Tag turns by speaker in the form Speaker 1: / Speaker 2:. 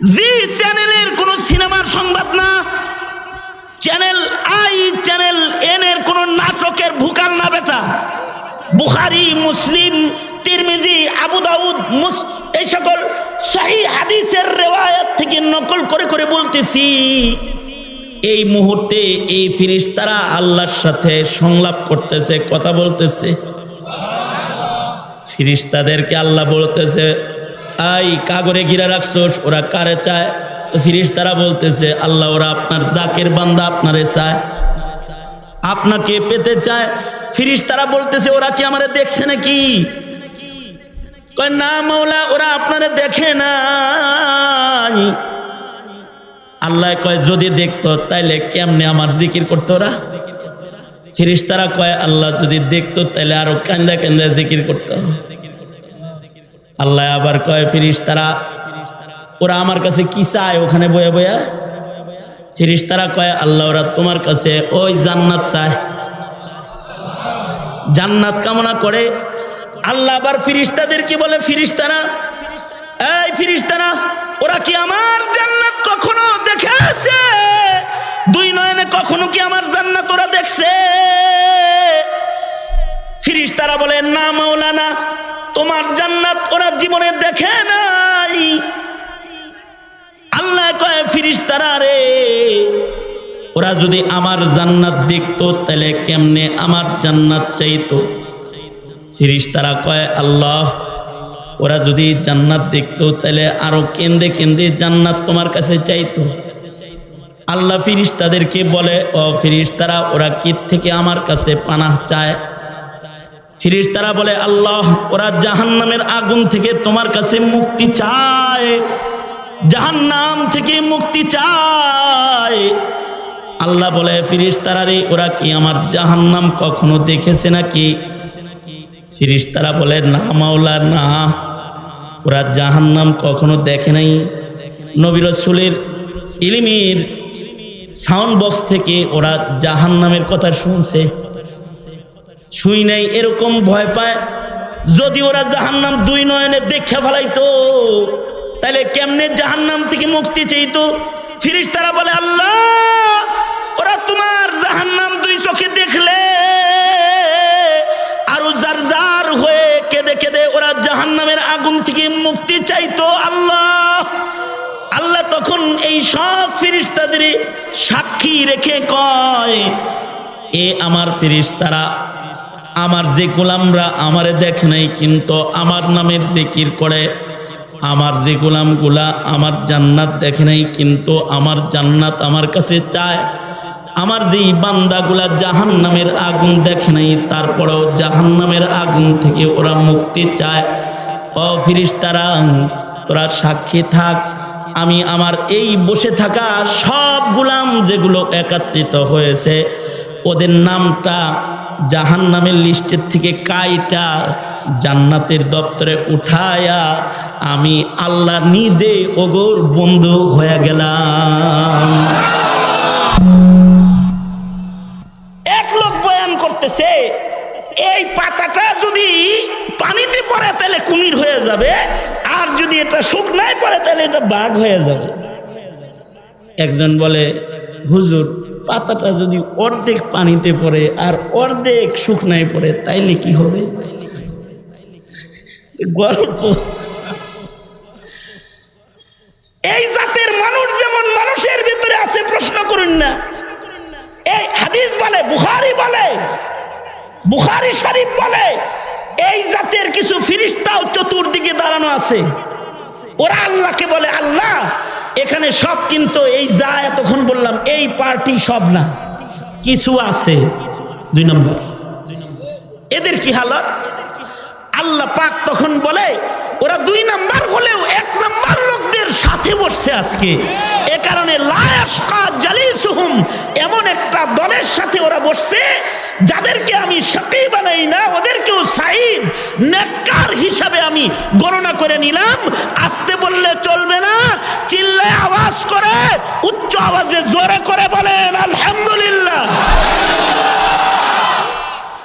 Speaker 1: জি চ্যানেলের কোন সিনেমার সংবাদ না। চ্যানেল আই চ্যানেল এন এর কোন নাটকের ভুকান না বেটা। বুখারি, মুসলিম, তিরমিজি, আবু দাউদ এই সকল শাহী হাদিসের রেওয়ায়াত থেকে নকল করে করে বলতেছি, এই মুহূর্তে এই ফিরিস্তারা আল্লাহর সাথে সংলাপ করতেছে, কথা বলতেছে। ফিরিস্তাদেরকে আল্লাহ বলতেছে আই, কাগরে গিরা রাখছোস, ওরা কারে চায়? তো ফিরিস্তারা বলতেছে, আল্লাহ, ওরা আপনার জাকের বান্দা আপনারে চায়। আপনাকে পেতে চায়? ফিরিস্তারা বলতেছে, ওরা কি আমারে দেখছে নাকি? না মৌলা ওরা আপনারে দেখে না আল্লাহ কয়, যদি দেখতো, তাইলে কেমনে আমার জিকির করতো ওরা? ফিরিস্তারা কয়, আল্লাহ যদি দেখতো তাহলে আরও কান্দা কান্দা জিকির করতো। আল্লাহ আবার কয় ফিরিস্তারা ওরা আমার কাছে কি চায় ওখানে বয়া বয়া? ফিরিস্তারা কয়, আল্লাহ, ওরা তোমার কাছে ওই জান্নাত চায়। জান্নাত কামনা করে। আল্লাহ আবার ফিরিস্তাদেরকে বলে ফিরিস্তারা এই ফিরিস্তারা ওরা কি আমার জান্নাত কখনো দেখেছে? দুই নয়নে কখনো কি আমার জান্নাত ওরা দেখছে? ফিরিস্তারা বলে, না মাওলানা তোমার জান্নাত ওরা জীবনে দেখে নাই। আল্লাহ কয়, ফিরিস্তারা রে, ওরা যদি আমার জান্নাত দেখতো, তাহলে কেমনে আমার জান্নাত চাইতো? ফিরিস্তারা কয়, আল্লাহ, ওরা যদি জান্নাত দেখতো, তাহলে আরও কেন্দে কেন্দে জান্নাত তোমার কাছে চাইতো। আল্লাহ ফিরিস্তাদেরকে বলে, ও ফিরিস্তারা, ওরা কি থেকে আমার কাছে পানাহ চায়? ফিরিস্তারা বলে, আল্লাহ, ওরা জাহান্নামের আগুন থেকে তোমার কাছে মুক্তি চায়। জাহান্নাম থেকে মুক্তি চায়। আল্লাহ বলে ফিরিস্তারা রে, ওরা কি আমার জাহান্নাম কখনো দেখেছে নাকি? ফিরিস্তারা বলে, না মাওলা, না। ওরা জাহান্নাম কখনো দেখে নাই। নবী রসুলের ইলিমির সাউন্ড বক্স থেকে ওরা জাহান্নামের কথা শুনছে। শুই নাই, এরকম ভয় পায়। যদি ওরা জাহান্নাম দুই নয়নে দেখে ফেলাইতো তাহলে কেমনে জাহান্নাম থেকে মুক্তি চাইতো? ফিরিস তারা বলে, আল্লাহ, ওরা তোমার জাহান্নাম দুই চোখে দেখলে, আরও যার যার হয়ে কেঁদে কেঁদে ওরা জাহান্নামের আগুন থেকে মুক্তি চাইতো, আল্লাহ। আল্লাহ তখন এই সব ফিরিস্তাদের সাক্ষী রেখে কয়, এ আমার ফিরিস্তারা আমার যে গোলামরা আমারে দেখে নাই, কিন্তু আমার নামের জিকির করে। আমার যে গোলামগুলা আমার জান্নাত দেখে নাই, কিন্তু আমার জান্নাত আমার কাছে চায়। আমার যেই বান্দাগুলা জাহান নামের আগুন দেখে নাই, তারপরেও জাহান নামের আগুন থেকে ওরা মুক্তি চায়। ও ফিরিস্তারা, তোরা সাক্ষী থাক। আমি আমার এই বসে থাকা সব গুলাম যেগুলো একত্রিত হয়েছে, ওদের নামটা জাহান নামের লিস্টের থেকে কাইটা জান্নাতের দপ্তরে উঠায়া আমি আল্লাহ নিজে ওগোর বন্ধু হয়ে গেলাম। এক লোক বয়ান করতেছে, এই পাতাটা যদি পানিতে পড়ে তাহলে কুমির হয়ে যাবে, আর যদি এটা শুকনায় পড়ে তাহলে এটা বাঘ হয়ে যাবে। একজন বলে, হুজুর পাতাটা যদি অর্ধেক পানিতে পড়ে আর অর্ধেক শুকনায় পড়ে, তাইলে কি হবে? গল্প। এই জাতের মানুষ যেমন মানুষের ভিতরে আছে, প্রশ্ন করুন না। এই হাদিস বলে, বুখারি বলে, বুখারি শরীফ বলে, এই জাতের কিছু ফিরিস্তাও চতুর্দিকে দাঁড়ানো আছে। ওরা আল্লাহকে বলে, আল্লাহ এখানে সব কিন্তু এই যা এতক্ষণ বললাম, এই পার্টি সব না। কিছু আছে। দুই নম্বর। এদের কি হালত? আল্লাহ পাক তখন বলে, ওরা দুই নাম্বার হলেও এক নাম্বার লোকদের সাথে বসছে আজকে। এ কারণে এমন একটা দলের সাথে ওরা বসছে, যাদেরকে আমি সাথী বানাই না, ওদেরকেও সাইদ নেককার হিসাবে আমি গণনা করে নিলাম। আসতে